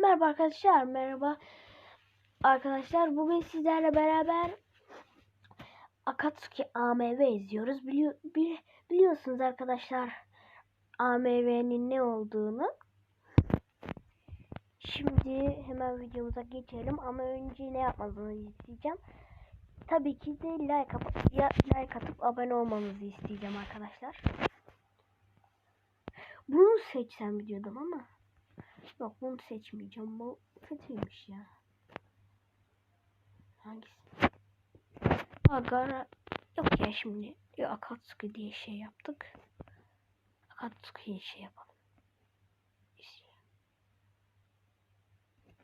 Merhaba arkadaşlar, merhaba arkadaşlar. Bugün sizlerle beraber Akatsuki AMV izliyoruz. Biliyor, bili- biliyorsunuz arkadaşlar AMV'nin ne olduğunu. Şimdi hemen videomuza geçelim ama önce ne yapmanızı isteyeceğim. Tabii ki de like, like atıp abone olmanızı isteyeceğim arkadaşlar. Bunu seçsem biliyordum ama Yok bunu seçmeyeceğim. Bu kötüymüş ya. Hangisi? Agara yok ya şimdi. Ya Akatsuki diye şey yaptık. Akatsuki'yi şey yapalım.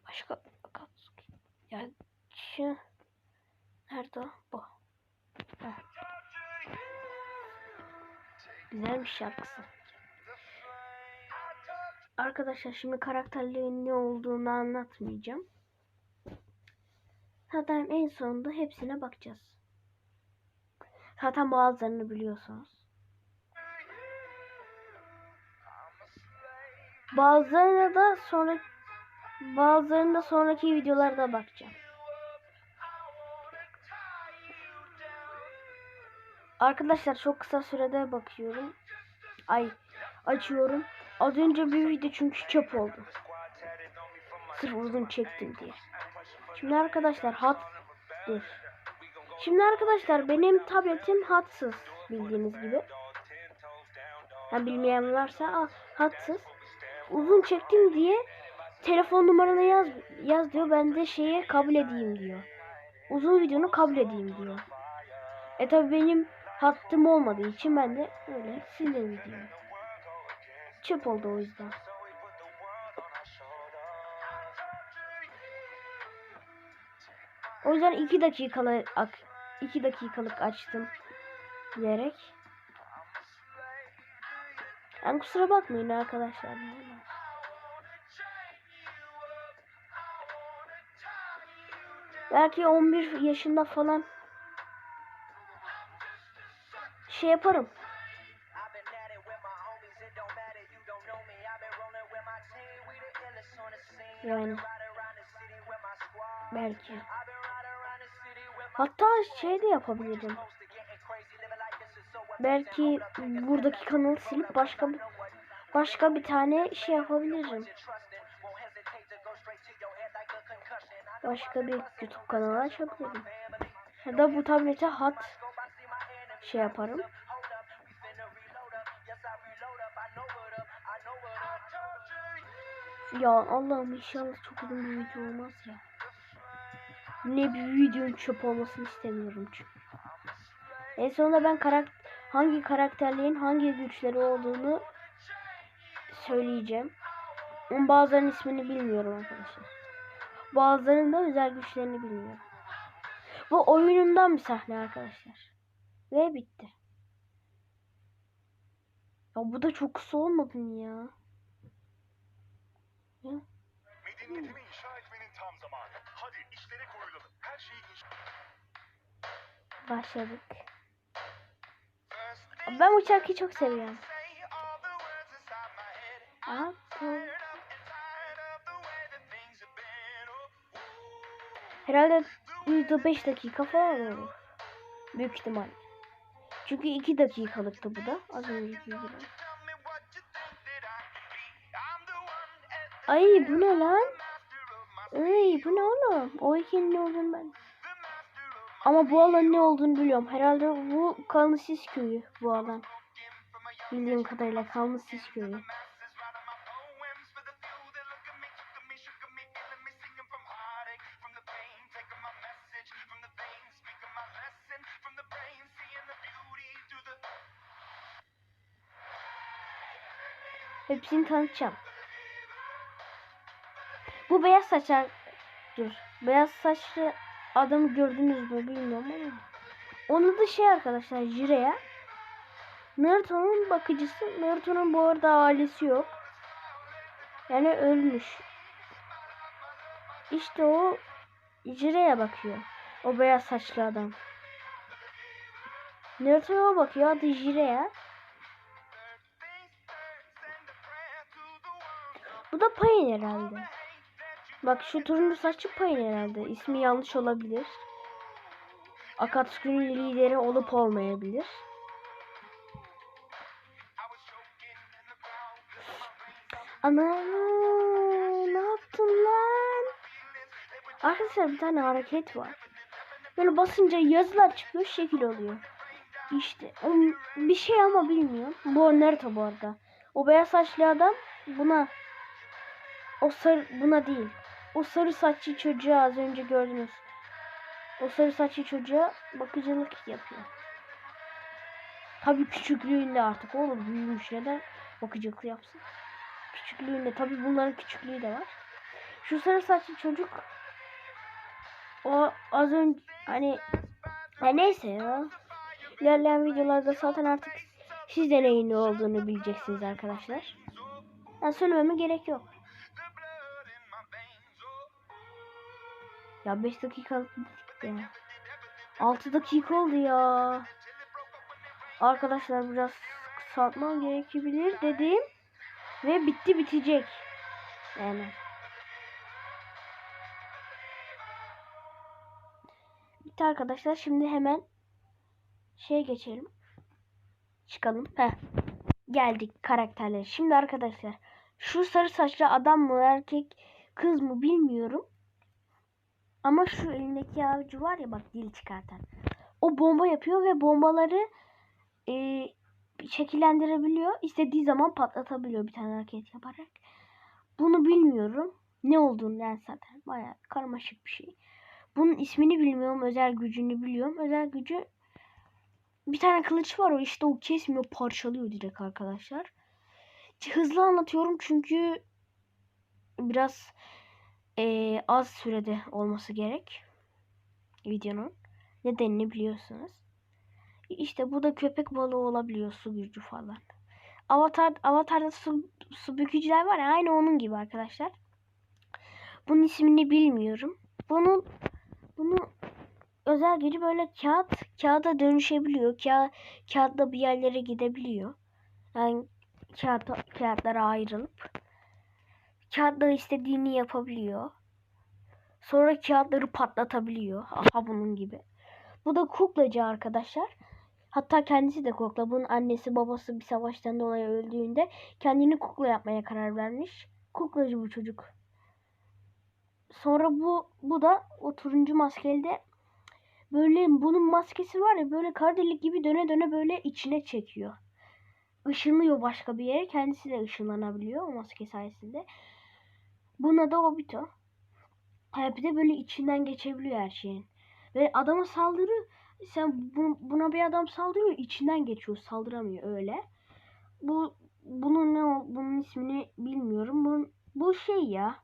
Başka Akatsuki. Ya şu nerede o? Bu. Ha. Güzelmiş şarkısı. Arkadaşlar şimdi karakterlerin ne olduğunu anlatmayacağım. Zaten en sonunda hepsine bakacağız. Zaten bazılarını biliyorsunuz. Bazılarına da sonra bazılarını da sonraki videolarda bakacağım. Arkadaşlar çok kısa sürede bakıyorum. Ay açıyorum. Az önce bir video çünkü çöp oldu. Sırf uzun çektim diye. Şimdi arkadaşlar hat dur. Şimdi arkadaşlar benim tabletim hatsız bildiğiniz gibi. Ha bilmeyen varsa ah, hatsız. Uzun çektim diye telefon numaranı yaz yaz diyor. Ben de şeye kabul edeyim diyor. Uzun videonu kabul edeyim diyor. E tabi benim hattım olmadığı için ben de öyle sildim videoyu. Çöp oldu o yüzden. O yüzden iki dakikalık iki dakikalık açtım diyerek. Yani kusura bakmayın arkadaşlar. Belki 11 yaşında falan şey yaparım. Yani belki. Hatta şey de yapabilirim. Belki buradaki kanalı silip başka bir başka bir tane şey yapabilirim. Başka bir YouTube kanalı açabilirim. Ya da bu tablete hat şey yaparım. Ya Allah'ım inşallah çok uzun bir video olmaz ya. Ne bir videonun çöp olmasını istemiyorum çünkü. En sonunda ben karak hangi karakterlerin hangi güçleri olduğunu söyleyeceğim. Ama bazılarının ismini bilmiyorum arkadaşlar. Bazılarının da özel güçlerini bilmiyorum. Bu oyunundan bir sahne arkadaşlar. Ve bitti. Ya bu da çok kısa olmadı mı ya? Ya. Medeniyetimi inşa etmenin tam zamanı. Hadi işlere koyulalım. Her şeyi inşa... Başladık. Ben bu şarkıyı çok seviyorum. Aa, bu- Herhalde video 5 dakika falan olur. Büyük ihtimal. Çünkü 2 dakikalıktı bu da. Az önceki gibi. Ay bu ne lan? Ay bu ne oğlum? O ikinin ne olduğunu ben. Ama bu alan ne olduğunu biliyorum. Herhalde bu Kalınsis köyü bu alan. Bildiğim kadarıyla Kalınsis köyü. Hepsini tanıtacağım. Bu beyaz saçlar dur. Beyaz saçlı adamı gördünüz mü bilmiyorum ama. Onun da şey arkadaşlar Jireya. Naruto'nun bakıcısı. Naruto'nun bu arada ailesi yok. Yani ölmüş. İşte o Jire'ye bakıyor. O beyaz saçlı adam. Naruto'ya bakıyor. Adı Jireya. Bu da Pain herhalde. Bak şu turuncu saçlı payın herhalde. İsmi yanlış olabilir. Akatsuki'nin lideri olup olmayabilir. Ana ne yaptın lan? Arkadaşlar bir tane hareket var. Böyle basınca yazılar çıkıyor şekil oluyor. İşte o bir şey ama bilmiyorum. Bu Naruto bu arada. O beyaz saçlı adam buna o sarı buna değil. O sarı saçlı çocuğa az önce gördünüz. O sarı saçlı çocuğa bakıcılık yapıyor. Tabii küçüklüğünde artık olur büyümüş neden bakıcılık yapsın. Küçüklüğünde tabii bunların küçüklüğü de var. Şu sarı saçlı çocuk o az önce hani ya neyse ya. İlerleyen videolarda zaten artık siz de neyin ne olduğunu bileceksiniz arkadaşlar. Ben söylememe gerek yok. Ya 5 dakikalık ya. 6 dakika oldu ya. Arkadaşlar biraz kısaltmam gerekebilir dedim. Ve bitti bitecek. Yani. Bitti arkadaşlar. Şimdi hemen şey geçelim. Çıkalım. Heh. Geldik karakterler. Şimdi arkadaşlar şu sarı saçlı adam mı erkek kız mı bilmiyorum. Ama şu elindeki avcı var ya bak dil çıkartan. O bomba yapıyor ve bombaları e, şekillendirebiliyor. İstediği zaman patlatabiliyor bir tane hareket yaparak. Bunu bilmiyorum. Ne olduğunu yani zaten baya karmaşık bir şey. Bunun ismini bilmiyorum. Özel gücünü biliyorum. Özel gücü bir tane kılıç var o işte o kesmiyor parçalıyor direkt arkadaşlar. Hızlı anlatıyorum çünkü biraz eee, az sürede olması gerek videonun. Nedenini biliyorsunuz. İşte bu da köpek balığı olabiliyor su gücü falan. Avatar Avatar'da su, su bükücüler var ya aynı onun gibi arkadaşlar. Bunun ismini bilmiyorum. Bunun bunu özel gücü böyle kağıt kağıda dönüşebiliyor. Ka kağıtla bir yerlere gidebiliyor. Yani kağıt kağıtlara ayrılıp kağıtla istediğini yapabiliyor. Sonra kağıtları patlatabiliyor. Aha bunun gibi. Bu da kuklacı arkadaşlar. Hatta kendisi de kukla. Bunun annesi babası bir savaştan dolayı öldüğünde kendini kukla yapmaya karar vermiş. Kuklacı bu çocuk. Sonra bu bu da o turuncu maskeli de böyle bunun maskesi var ya böyle kara delik gibi döne döne böyle içine çekiyor. Işınlıyor başka bir yere. Kendisi de ışınlanabiliyor o maske sayesinde. Buna da Obito. Bir de böyle içinden geçebiliyor her şeyin. Ve adama saldırı sen bu- buna bir adam saldırıyor içinden geçiyor saldıramıyor öyle. Bu bunun ne bunun ismini bilmiyorum. Bu, bu şey ya.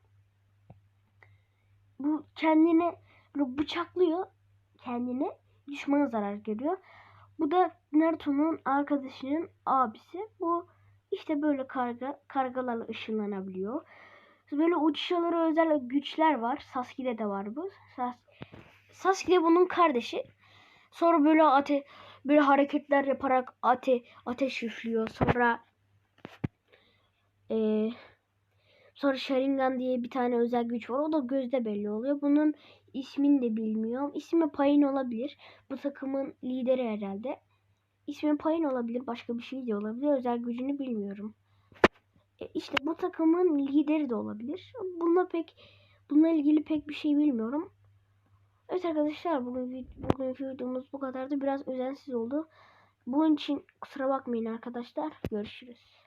Bu kendine böyle bıçaklıyor kendini düşmana zarar görüyor. Bu da Naruto'nun arkadaşının abisi. Bu işte böyle karga kargalarla ışınlanabiliyor. Böyle uçuşaları özel güçler var. Sasuke'de de var bu. Sas Sasuke bunun kardeşi. Sonra böyle ate böyle hareketler yaparak ate ateş üflüyor. Sonra eee sonra Sharingan diye bir tane özel güç var. O da gözde belli oluyor. Bunun ismini de bilmiyorum. İsmi Pain olabilir. Bu takımın lideri herhalde. İsmi Pain olabilir. Başka bir şey de olabilir. Özel gücünü bilmiyorum. E, işte bu takımın lideri de olabilir. Bununla pek bununla ilgili pek bir şey bilmiyorum. Evet arkadaşlar bugün bugünkü videomuz bu kadardı. Biraz özensiz oldu. Bunun için kusura bakmayın arkadaşlar. Görüşürüz.